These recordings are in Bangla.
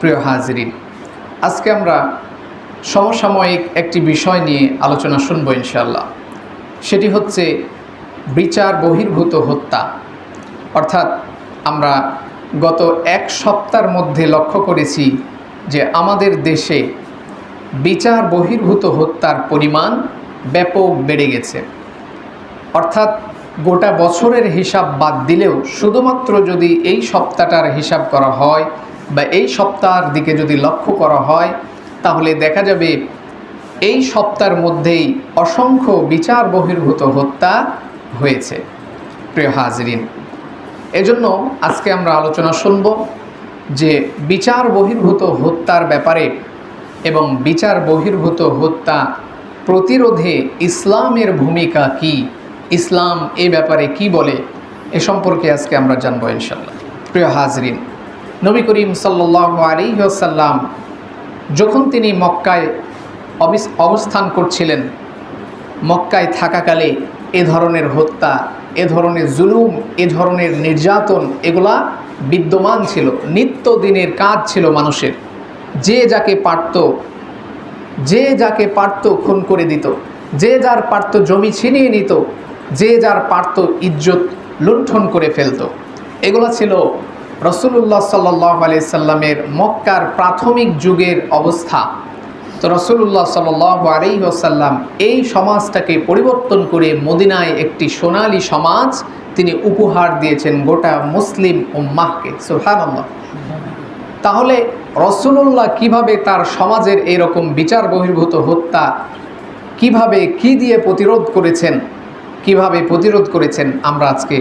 প্রিয় হাজিরিন, আজকে আমরা সমসাময়িক একটি বিষয় নিয়ে আলোচনা শুনব ইনশাল্লাহ সেটি হচ্ছে বিচার বহির্ভূত হত্যা। অর্থাৎ আমরা গত এক সপ্তাহের মধ্যে লক্ষ্য করেছি যে আমাদের দেশে বিচার বহির্ভূত হত্যার পরিমাণ ব্যাপক বেড়ে গেছে। অর্থাৎ গোটা বছরের হিসাব বাদ দিলেও শুধুমাত্র যদি এই সপ্তাহটার হিসাব করা হয় বা এই সপ্তাহের দিকে যদি লক্ষ্য করা হয়, তাহলে দেখা যাবে এই সপ্তাহের মধ্যেই অসংখ্য বিচার বহির্ভূত হত্যা হয়েছে। প্রিয় হাজরিন, এজন্য আজকে আমরা আলোচনা শুনব যে বিচার বহির্ভূত হত্যার ব্যাপারে এবং বিচার বহির্ভূত হত্যা প্রতিরোধে ইসলামের ভূমিকা কি, ইসলাম এ ব্যাপারে কি বলে, এ সম্পর্কে আজকে আমরা জানব ইনশাল্লাহ প্রিয় হাজরিন নবী করিম আলী যখন তিনি মক্কায় অবিস- অবস্থান করছিলেন, মক্কায় থাকাকালে এ ধরনের হত্যা, এ ধরনের জুলুম, এ ধরনের নির্যাতন এগুলা বিদ্যমান ছিল নিত্যদিনের কাজ ছিল মানুষের। যে যাকে পারত, যে যাকে পারত খুন করে দিত, যে যার পারত জমি ছিনিয়ে নিত, যে যার পারত ইজ্জত লুণ্ঠন করে ফেলতো, এগুলো ছিল রসুল্লাহ সাল্লাহ আলি সাল্লামের মক্কার প্রাথমিক যুগের অবস্থা। তো রসুল্লাহ সাল আলী ওসাল্লাম এই সমাজটাকে পরিবর্তন করে মদিনায় একটি সোনালী সমাজ তিনি উপহার দিয়েছেন গোটা মুসলিম উম্মাহকে। সুহানাল্লাহ তাহলে রসুল্লাহ কীভাবে তার সমাজের এরকম বিচার বহির্ভূত হত্যা, কীভাবে কি দিয়ে প্রতিরোধ করেছেন, কীভাবে প্রতিরোধ করেছেন, আমরা আজকে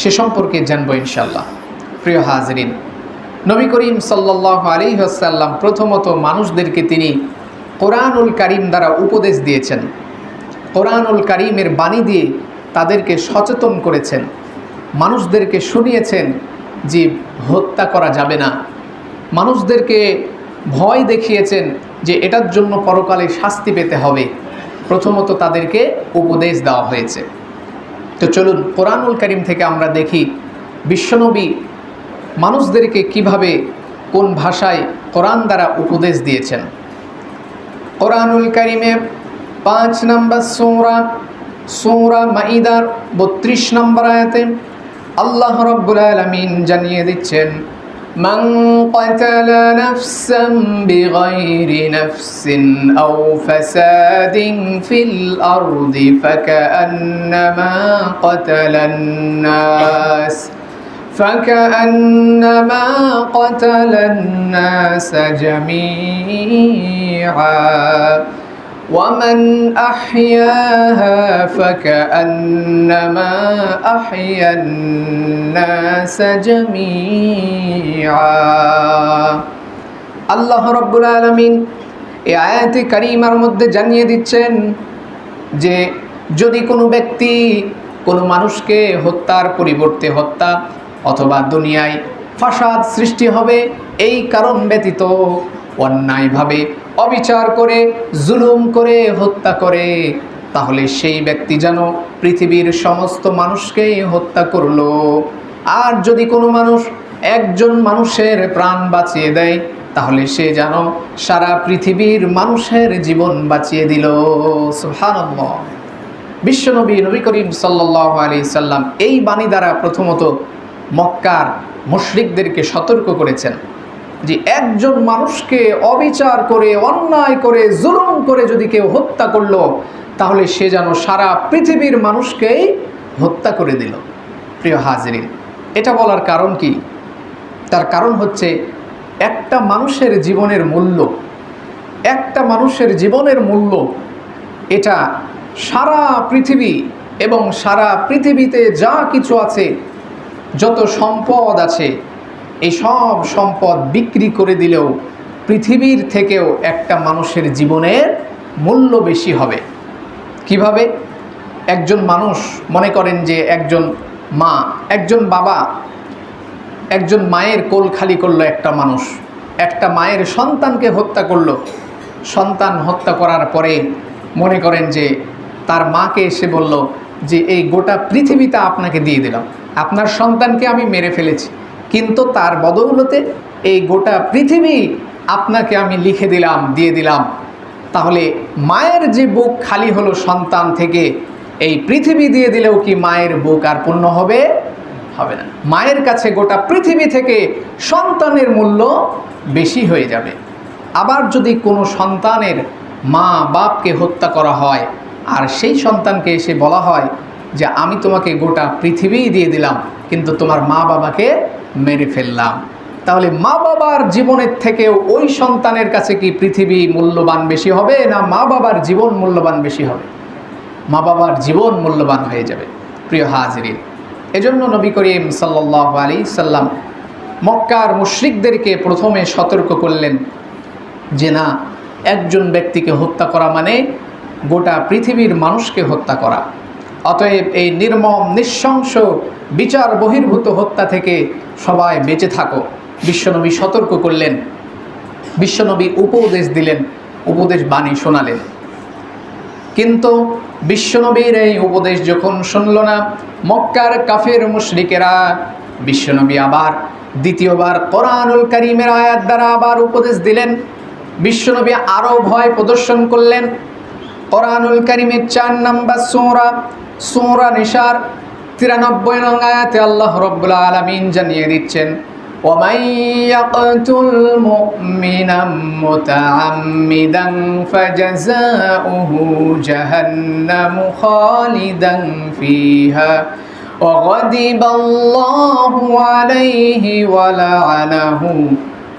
সে সম্পর্কে জানব ইনশাল্লাহ প্রিয় হাজরিন, নবী করিম সাল্লাহ আলী আসাল্লাম প্রথমত মানুষদেরকে তিনি কোরআনুল করিম দ্বারা উপদেশ দিয়েছেন। কোরআনুল করিমের বাণী দিয়ে তাদেরকে সচেতন করেছেন। মানুষদেরকে শুনিয়েছেন যে হত্যা করা যাবে না। মানুষদেরকে ভয় দেখিয়েছেন যে এটার জন্য পরকালে শাস্তি পেতে হবে। প্রথমত তাদেরকে উপদেশ দেওয়া হয়েছে। তো চলুন, কোরআনুল করিম থেকে আমরা দেখি, বিশ্বনবী মানুষদেরকে কিভাবে কোন ভাষায় কোরআন দ্বারা উপদেশ দিয়েছেন কোরআনুল করিমে পাঁচ নম্বর সৌরা সৌরা মাইদার বত্রিশ নম্বর আয়াতে আল্লাহ রব্বুল আলমিন জানিয়ে দিচ্ছেন من قتل نفسا بغير نفس أو فساد في الأرض فكأنما قتل الناس فكأنما قتل الناس جميعا ومن أحياها فكأنما أحيا الناس جميعا আল্লাহ রব্বুল আলমিন এই আয়াতি কারিমার মধ্যে জানিয়ে দিচ্ছেন যে যদি কোনো ব্যক্তি কোনো মানুষকে হত্যার পরিবর্তে হত্যা অথবা দুনিয়ায় ফাসাদ সৃষ্টি হবে এই কারণ ব্যতীত। অন্যায়ভাবে অবিচার করে, জুলুম করে, হত্যা করে, তাহলে সেই ব্যক্তি যেন পৃথিবীর সমস্ত মানুষকে হত্যা করল। আর যদি কোনো মানুষ একজন মানুষের প্রাণ বাঁচিয়ে দেয়, তাহলে সে যেন সারা পৃথিবীর মানুষের জীবন বাঁচিয়ে দিল। সুবহানাল্লাহ। বিশ্বনবী নবী করিম সাল্লাহ আলি সাল্লাম এই বাণী দ্বারা প্রথমত মক্কার মুশরিকদেরকে সতর্ক করেছেন যে একজন মানুষকে অবিচার করে, অন্যায় করে, জুলুম করে যদি কেউ হত্যা করল, তাহলে সে যেন সারা পৃথিবীর মানুষকেই হত্যা করে দিল। প্রিয় হাজিরিন, এটা বলার কারণ কি? তার কারণ হচ্ছে একটা মানুষের জীবনের মূল্য, একটা মানুষের জীবনের মূল্য, এটা সারা পৃথিবী এবং সারা পৃথিবীতে যা কিছু আছে যত সম্পদ আছে, এই সব সম্পদ বিক্রি করে দিলেও পৃথিবীর থেকেও একটা মানুষের জীবনের মূল্য বেশি হবে। কীভাবে? একজন মানুষ মনে করেন যে একজন মা, একজন বাবা, একজন মায়ের কোল খালি করল একটা মানুষ, একটা মায়ের সন্তানকে হত্যা করল। সন্তান হত্যা করার পরে মনে করেন যে তার মাকে এসে বলল যে, এই গোটা পৃথিবীটা আপনাকে দিয়ে দিলাম। আপনার সন্তানকে আমি মেরে ফেলেছি। কিন্তু তার বদৌলতে এই গোটা পৃথিবী আপনাকে আমি লিখে দিলাম, দিয়ে দিলাম। তাহলে মায়ের যে বুক খালি হলো সন্তান থেকে, এই পৃথিবী দিয়ে দিলেও কি মায়ের বুক আর পূর্ণ হবে? হবে না। মায়ের কাছে গোটা পৃথিবী থেকে সন্তানের মূল্য বেশি হয়ে যাবে। আবার যদি কোনো সন্তানের মা বাপকে হত্যা করা হয়, আর সেই সন্তানকে এসে বলা হয় যে আমি তোমাকে গোটা পৃথিবী দিয়ে দিলাম, কিন্তু তোমার মা বাবাকে মেরে ফেললাম। তাহলে মা বাবার জীবনের থেকেও ওই সন্তানের কাছে কি পৃথিবী মূল্যবান বেশি হবে, না মা বাবার জীবন মূল্যবান বেশি হবে? মা বাবার জীবন মূল্যবান হয়ে যাবে, প্রিয় হাজিরিন। এজন্য নবী করিম সাল্লাহ আলী সাল্লাম মক্কার মুশ্রিকদেরকে প্রথমে সতর্ক করলেন যে না, একজন ব্যক্তিকে হত্যা করা মানে গোটা পৃথিবীর মানুষকে হত্যা করা। অতএব এই নির্মম, নৃশংস, বিচার বহির্ভূত হত্যা থেকে সবাই বেঁচে থাকো। বিশ্বনবী সতর্ক করলেন। বিশ্বনবী উপদেশ দিলেন, উপদেশ বাণী শোনালেন। কিন্তু বিশ্বনবীর এই উপদেশ যখন শুনল না, মক্কার কাফের মুশরিকেরা, বিশ্বনবী আবার দ্বিতীয়বার কোরআনুল করিমের আয়াত দ্বারা আবার উপদেশ দিলেন। বিশ্বনবী আরও ভয় প্রদর্শন করলেন। কোরআনুল করিমের চার নাম্বার সোরা সোরা নিশার তিরানব্বই নং আয়াতে আল্লাহ রব্বুল আলমিন জানিয়ে দিচ্ছেন ومن يقتل مؤمنا متعمدا فجزاؤه جهنم خالدا فيها وغضب الله عليه ولعنه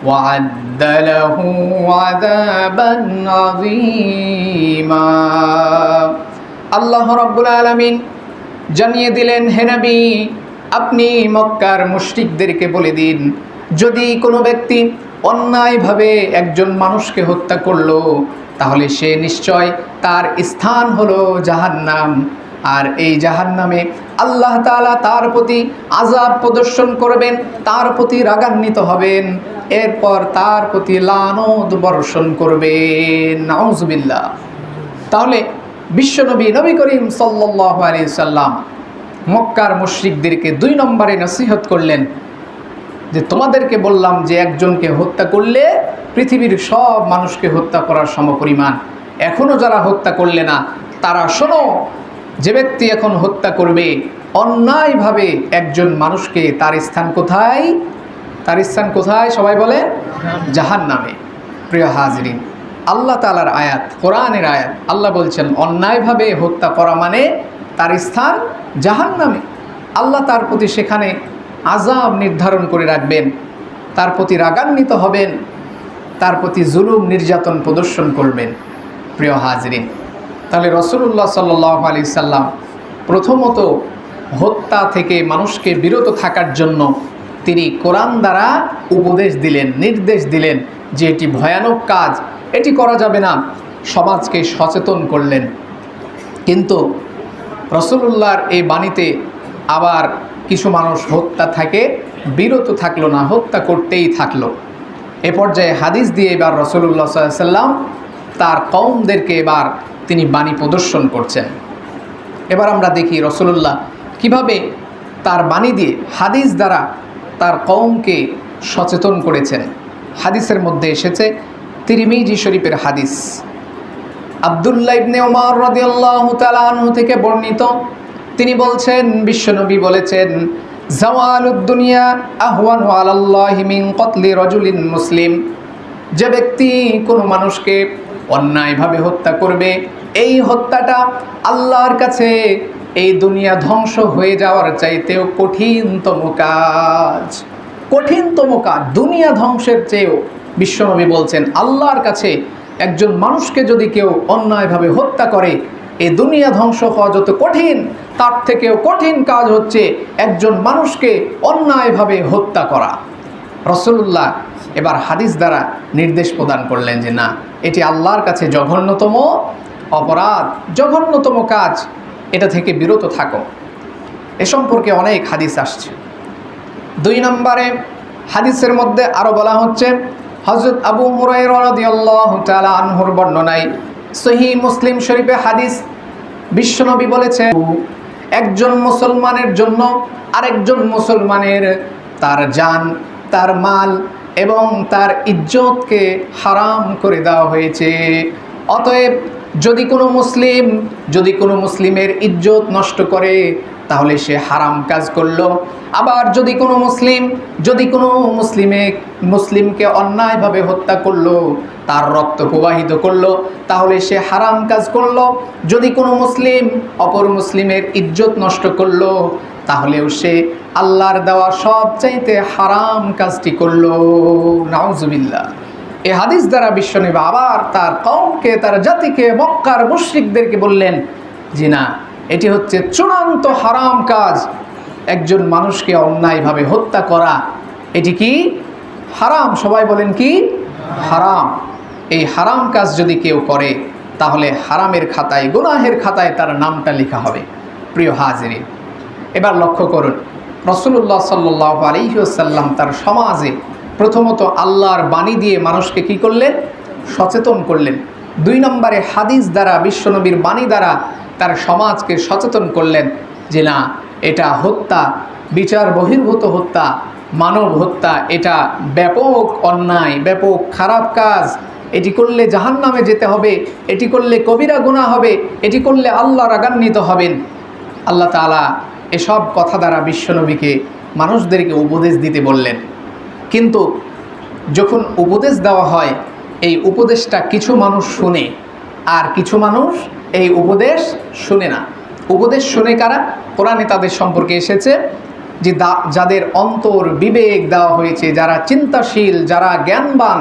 وعد له عذابا عظيما আল্লাহ রব্বুল আলমিন জানিয়ে দিলেন, হে নবী, আপনি মক্কার মুশরিকদেরকে বলে দিন, যদি কোনো ব্যক্তি অন্যায়ভাবে একজন মানুষকে হত্যা করল, তাহলে সে নিশ্চয় তার স্থান হলো জাহান্নাম। আর এই জাহান্নামে আল্লাহ তাআলা তার প্রতি আজাব প্রদর্শন করবেন, তার প্রতি রাগান্বিত হবেন, এরপর তার প্রতি লানদ বর্ষণ করবেন। নাউজুবিল্লাহ। তাহলে বিশ্বনবী নবী করিম সাল্লাহ সাল্লাম মক্কার মুশ্রিকদেরকে দুই নম্বরে নসিহত করলেন যে তোমাদেরকে বললাম যে একজনকে হত্যা করলে পৃথিবীর সব মানুষকে হত্যা করার সমপরিমাণ। এখনও যারা হত্যা করলে না, তারা শোনো, যে ব্যক্তি এখন হত্যা করবে, অন্যায়ভাবে একজন মানুষকে তার স্থান কোথায়? তার স্থান কোথায় সবাই বলে? জাহান নামে প্রিয় হাজরিন আল্লাহ তালার আয়াত, কোরআনের আয়াত। আল্লাহ বলছেন, অন্যায়ভাবে হত্যা করা মানে তার স্থান জাহান নামে আল্লাহ তার প্রতি সেখানে আজাব নির্ধারণ করে রাখবেন, তার প্রতি রাগান্বিত হবেন, তার প্রতি জুলুম নির্যাতন প্রদর্শন করবেন। প্রিয় হাজরিন, তাহলে রসুল্লাহ সাল্লাহ আলি সাল্লাম প্রথমত হত্যা থেকে মানুষকে বিরত থাকার জন্য তিনি কোরআন দ্বারা উপদেশ দিলেন, নির্দেশ দিলেন যে এটি ভয়ানক কাজ। এটি করা যাবে না। সমাজকে সচেতন করলেন। কিন্তু রসুল্লাহর এই বাণীতে আবার কিছু মানুষ হত্যা থাকে, বিরত থাকল না, হত্যা করতেই থাকল। এ পর্যায়ে হাদিস দিয়ে এবার রসুল্লাহ সাল্লাম তার কৌমদেরকে এবার তিনি বাণী প্রদর্শন করছেন। এবার আমরা দেখি রসুল্লাহ কীভাবে তার বাণী দিয়ে হাদিস দ্বারা তার কৌমকে সচেতন করেছেন। হাদিসের মধ্যে এসেছে তিরিমিজি শরীফের হাদিস। আবদুল্লাহ ইবনে ওমর রাদিয়াল্লাহু তাআলা আনহু থেকে বর্ণিত। তিনি বলছেন, বিশ্বনবী বলেছেন, জাওয়ালুদ দুনিয়া আহওয়ানু আলাল্লাহি মিন কতলি রাজুলিন মুসলিম। যে ব্যক্তি কোনো মানুষকে অন্যায়ভাবে হত্যা করবে, এই হত্যাটা আল্লাহর কাছে এই দুনিয়া ধ্বংস হয়ে যাওয়ার চাইতেও কঠিনতম কাজ। কঠিনতম কাজ, দুনিয়া ধ্বংসের চেয়েও বিশ্বনবী বলছেন, আল্লাহর কাছে একজন মানুষকে যদি কেউ অন্যায়ভাবে হত্যা করে, এ দুনিয়া ধ্বংস হওয়া যত কঠিন, তার থেকেও কঠিন কাজ হচ্ছে একজন মানুষকে অন্যায়ভাবে হত্যা করা। রসুল্লাহ এবার হাদিস দ্বারা নির্দেশ প্রদান করলেন যে, না, এটি আল্লাহর কাছে জঘন্যতম অপরাধ, জঘন্যতম কাজ, এটা থেকে বিরত থাকো। এ সম্পর্কে অনেক হাদিস আসছে। দুই নম্বরে হাদিসের মধ্যে আরও বলা হচ্ছে হজরত আবু আনহুর বর্ণনায় সহি মুসলিম শরীফে হাদিস বিশ্বনবী বলেছেন, একজন মুসলমানের জন্য আরেকজন মুসলমানের তার জান, তার মাল এবং তার ইজ্জতকে হারাম করে দেওয়া হয়েছে। অতএব যদি কোনো মুসলিম, যদি কোনো মুসলিমের ইজ্জত নষ্ট করে তাহলে সে হারাম কাজ করল। আবার যদি কোনো মুসলিম, যদি কোনো মুসলিমে, মুসলিমকে অন্যায়ভাবে হত্যা করল, তার রক্ত প্রবাহিত করল, তাহলে সে হারাম কাজ করল। যদি কোনো মুসলিম, অপর মুসলিমের ইজ্জত নষ্ট করল, তাহলেও সে আল্লাহর দেওয়া সবচাইতে হারাম কাজটি করল। নাউজুবিল্লাহ। এ হাদিস দ্বারা বিশ্বনবী আবার তার কমকে তার জাতিকে, মক্কার মুশরিকদেরকে বললেন যে, না এটি হচ্ছে চূড়ান্ত হারাম কাজ। একজন মানুষকে অন্যায়ভাবে হত্যা করা, এটি কি হারাম? সবাই বলেন কি হারাম। এই হারাম কাজ যদি কেউ করে, তাহলে হারামের খাতায়, গুনাহের খাতায় তার নামটা লেখা হবে। প্রিয় হাজিরিন, এবার লক্ষ্য করুন রসুল্লাহ সাল্লাহ আলিহাসাল্লাম তার সমাজে প্রথমত আল্লাহর বাণী দিয়ে মানুষকে কি করলেন? সচেতন করলেন। দুই নম্বরে হাদিস দ্বারা বিশ্বনবীর বাণী দ্বারা তার সমাজকে সচেতন করলেন যে না, এটা হত্যা, বিচার বহির্ভূত হত্যা, মানব হত্যা, এটা ব্যাপক অন্যায়, ব্যাপক খারাপ কাজ। এটি করলে জাহান নামে যেতে হবে, এটি করলে কবিরা গুণা হবে, এটি করলে আল্লাহ রাগান্বিত হবেন। আল্লাহ তালা এসব কথা দ্বারা বিশ্বনবীকে মানুষদেরকে উপদেশ দিতে বললেন। কিন্তু যখন উপদেশ দেওয়া হয়, এই উপদেশটা কিছু মানুষ শুনে, আর কিছু মানুষ এই উপদেশ শুনে না। উপদেশ শুনে কারা? কোরআনে তাদের সম্পর্কে এসেছে যে যাদের অন্তর বিবেক দেওয়া হয়েছে, যারা চিন্তাশীল, যারা জ্ঞানবান,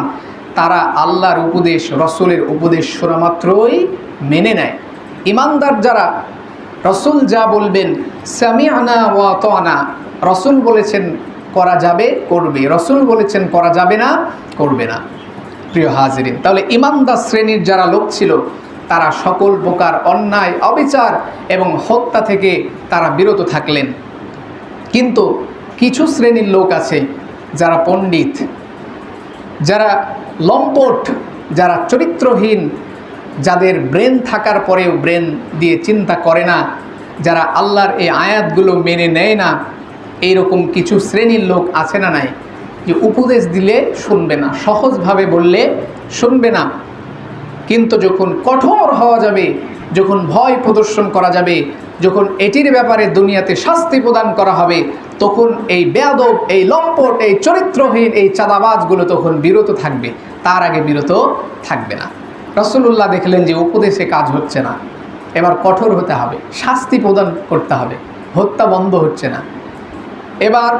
তারা আল্লাহর উপদেশ, রসুলের উপদেশ শোনা মাত্রই মেনে নেয়। ইমানদার যারা, রসুল যা বলবেন সামিয়ানা ওয়া তোয়ানা রসুল বলেছেন করা যাবে, করবে। রসুল বলেছেন করা যাবে না, করবে না। প্রিয় হাজিরিন, তাহলে ইমানদার শ্রেণির যারা লোক ছিল তারা সকল প্রকার অন্যায়, অবিচার এবং হত্যা থেকে তারা বিরত থাকলেন। কিন্তু কিছু শ্রেণির লোক আছে যারা পণ্ডিত, যারা লম্পট, যারা চরিত্রহীন, যাদের ব্রেন থাকার পরেও ব্রেন দিয়ে চিন্তা করে না, যারা আল্লাহর এই আয়াতগুলো মেনে নেয় না, এইরকম কিছু শ্রেণির লোক আছে না নাই? যে উপদেশ দিলে শুনবে না, সহজভাবে বললে শুনবে না। কিন্তু যখন কঠোর হওয়া যাবে, যখন ভয় প্রদর্শন করা যাবে, যখন এটির ব্যাপারে দুনিয়াতে শাস্তি প্রদান করা হবে, তখন এই বেয়াদব, এই লম্পট, এই চরিত্রহীন, এই চাঁদাবাজগুলো তখন বিরত থাকবে। তার আগে বিরত থাকবে না। রসুল্লাহ দেখলেন যে উপদেশে কাজ হচ্ছে না। এবার কঠোর হতে হবে, শাস্তি প্রদান করতে হবে, হত্যা বন্ধ হচ্ছে না। এবার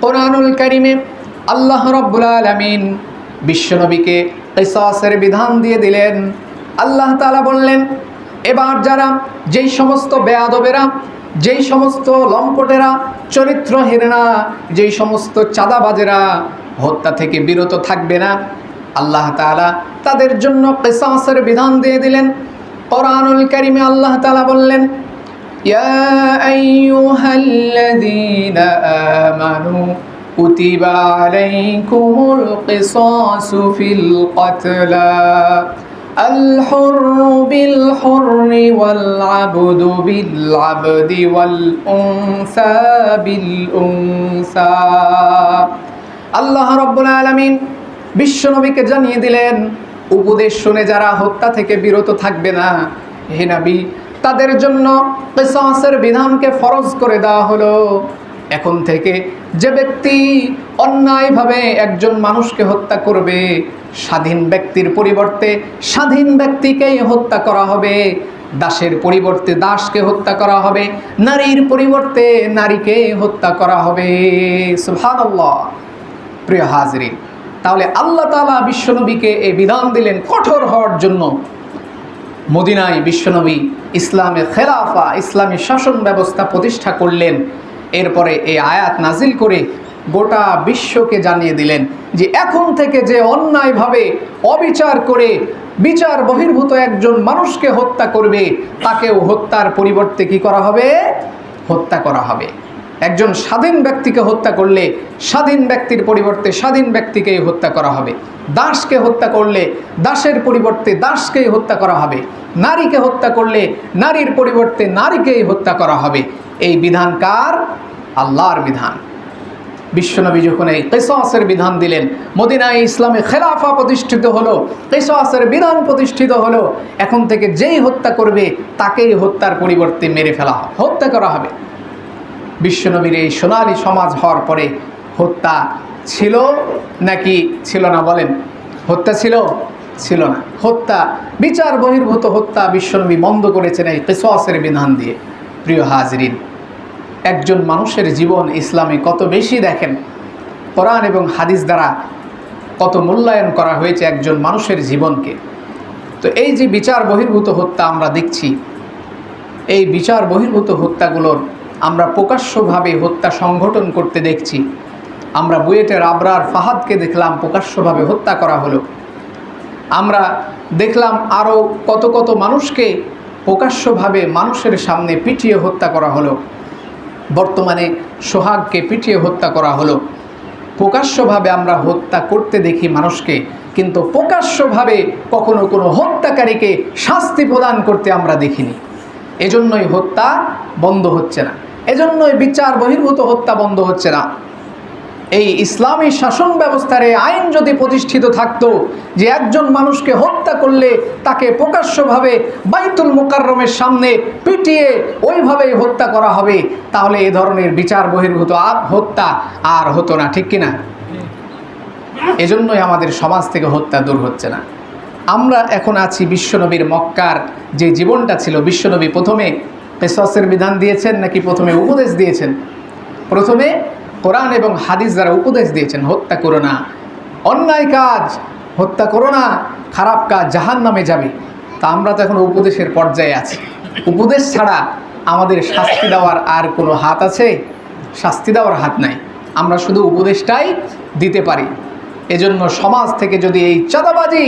কোরআনুল কারিমে আল্লাহ রব্বুল আলমিন বিশ্বনবীকে কিসাসের বিধান দিয়ে দিলেন। আল্লাহ তালা বললেন, এবার যারা যেই সমস্ত বেয়াদবেরা, যেই সমস্ত লম্পটেরা চরিত্রহীনেরা যেই সমস্ত চাঁদাবাজেরা, হত্যা থেকে বিরত থাকবে না, আল্লাহ তালা তাদের জন্য কিসাসের বিধান দিয়ে দিলেন। কোরআনুল করিমে আল্লাহ তালা বললেন, ইয়া আইয়ুহাল্লাযীনা আমানু كتب عليكم القصاص في القتلى الحر بالحر والعبد بالعبد والأنثى بالأنثى আল্লাহ রব্বুল আলমিন বিশ্বনবীকে জানিয়ে দিলেন উপদেশ শুনে যারা হত্যা থেকে বিরত থাকবে না হে নবী তাদের জন্য কিসাসের বিধানকে ফরজ করে দেওয়া হলো এখন থেকে যে ব্যক্তি অন্যায়ভাবে একজন মানুষকে হত্যা করবে, স্বাধীন ব্যক্তির পরিবর্তে স্বাধীন ব্যক্তিকেই হত্যা করা হবে। দাসের পরিবর্তে দাসকে হত্যা করা হবে, নারীর পরিবর্তে নারীকে হত্যা করা হবে। সুবহানাল্লাহ। প্রিয় হাজরিন, তাহলে আল্লাহ তাআলা বিশ্বনবীকে এই বিধান দিলেন কঠোর হওয়ার জন্য। মদিনায় বিশ্বনবী ইসলামের খেলাফা, ইসলামী শাসন ব্যবস্থা প্রতিষ্ঠা করলেন। এরপরে এই আয়াত নাজিল করে গোটা বিশ্বকে জানিয়ে দিলেন যে এখন থেকে যে অন্যায়ভাবে অবিচার করে বিচার বহির্ভূত একজন মানুষকে হত্যা করবে, তাকেও হত্যার পরিবর্তে কি করা হবে? হত্যা করা হবে। একজন স্বাধীন ব্যক্তিকে হত্যা করলে স্বাধীন ব্যক্তির পরিবর্তে স্বাধীন ব্যক্তিকেই হত্যা করা হবে। দাসকে হত্যা করলে দাসের পরিবর্তে দাসকেই হত্যা করা হবে। নারীকে হত্যা করলে নারীর পরিবর্তে নারীকেই হত্যা করা হবে। এই বিধান কার? আল্লাহর বিধান। বিশ্বনবী যখন এই কেসাসের বিধান দিলেন, মদিনায় ইসলামে খেলাফা প্রতিষ্ঠিত হলো, কেসাসের বিধান প্রতিষ্ঠিত হলো, এখন থেকে যেই হত্যা করবে, তাকেই হত্যার পরিবর্তে মেরে ফেলা হত্যা করা হবে। বিশ্বনবীর এই সোনালি সমাজ হওয়ার পরে হত্যা ছিল নাকি ছিল না বলেন? হত্যা ছিল? ছিল না। হত্যা, বিচার বহির্ভূত হত্যা বিশ্বনবী বন্ধ করেছেন এই কেসাসের বিধান দিয়ে। প্রিয় হাজরিন, একজন মানুষের জীবন ইসলামে কত বেশি দেখেন? কোরআন এবং হাদিস দ্বারা কত মূল্যায়ন করা হয়েছে একজন মানুষের জীবনকে? তো এই যে বিচার বহির্ভূত হত্যা আমরা দেখছি, এই বিচার বহির্ভূত হত্যাগুলোর আমরা প্রকাশ্যভাবে হত্যা সংগঠন করতে দেখছি। আমরা বুয়েটের আবরার ফাহাদকে দেখলাম প্রকাশ্যভাবে হত্যা করা হলো। আমরা দেখলাম আরও কত কত মানুষকে প্রকাশ্যভাবে মানুষের সামনে পিটিয়ে হত্যা করা হলো। বর্তমানে সোহাগকে পিটিয়ে হত্যা করা হলো। প্রকাশ্যভাবে আমরা হত্যা করতে দেখি মানুষকে, কিন্তু প্রকাশ্যভাবে কখনো কোনো হত্যাকারীকে শাস্তি প্রদান করতে আমরা দেখিনি। এজন্যই হত্যা বন্ধ হচ্ছে না। এজন্যই বিচার বহির্ভূত হত্যা বন্ধ হচ্ছে না। এই ইসলামী শাসন ব্যবস্থার এই আইন যদি প্রতিষ্ঠিত থাকতো, যে একজন মানুষকে হত্যা করলে তাকে প্রকাশ্যভাবে বাইতুল মুকাররমের সামনে পিটিয়ে ওইভাবেই হত্যা করা হবে, তাহলে এ ধরনের বিচার বহির্ভূত হত্যা আর হতো না, ঠিক কিনা? এজন্যই আমাদের সমাজ থেকে হত্যা দূর হচ্ছে না। আমরা এখন আছি বিশ্বনবীর মক্কার যে জীবনটা ছিল, বিশ্বনবী প্রথমে পেশাসের বিধান দিয়েছেন নাকি প্রথমে উপদেশ দিয়েছেন? প্রথমে কোরআন এবং হাদিস দ্বারা উপদেশ দিয়েছেন, হত্যা করো না। অন্যায় কাজ, হত্যা করো না। খারাপ কাজ জাহান নামে যাবে। তা আমরা তো এখন উপদেশের পর্যায়ে আছি। উপদেশ ছাড়া আমাদের শাস্তি দেওয়ার আর কোনো হাত আছে? শাস্তি দেওয়ার হাত নাই। আমরা শুধু উপদেশটাই দিতে পারি। এজন্য সমাজ থেকে যদি এই চাঁদাবাজি,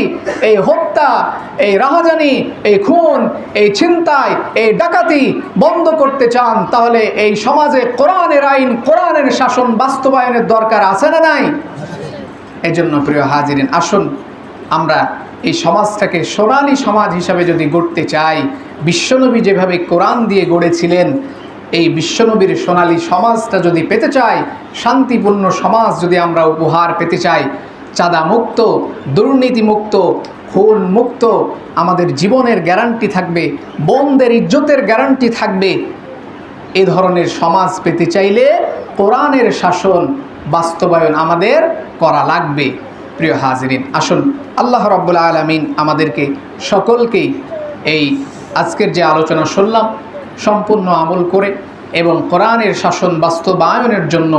এই হত্যা, এই রাহাজানি, এই খুন, এই ছিনতাই, এই ডাকাতি বন্ধ করতে চান, তাহলে এই সমাজে কোরআনের আইন, কোরআনের শাসন বাস্তবায়নের দরকার আছে না নাই? এজন্য প্রিয় হাজিরিন, আসুন আমরা এই সমাজটাকে সোনালী সমাজ হিসাবে যদি গড়তে চাই, বিশ্বনবী যেভাবে কোরআন দিয়ে গড়েছিলেন, এই বিশ্বনবীর সোনালী সমাজটা যদি পেতে চাই, শান্তিপূর্ণ সমাজ যদি আমরা উপহার পেতে চাই চাঁদা মুক্ত দুর্নীতি মুক্ত খুন মুক্ত আমাদের জীবনের গ্যারান্টি থাকবে, বোনদের ইজ্জতের গ্যারান্টি থাকবে। এ ধরনের সমাজ পেতে চাইলে কোরআনের শাসন বাস্তবায়ন আমাদের করা লাগবে। প্রিয় হাজিরিন, আসুন আল্লাহ রব্বুল আলমিন আমাদেরকে সকলকেই এই আজকের যে আলোচনা শুনলাম, সম্পূর্ণ আমল করে এবং কোরআনের শাসন বাস্তবায়নের জন্য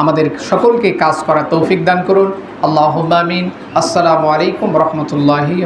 আমাদের সকলকে কাজ করা তৌফিক দান করুন। আল্লাহ আমিন। আসসালামু আলাইকুম রহমতুল্লাহি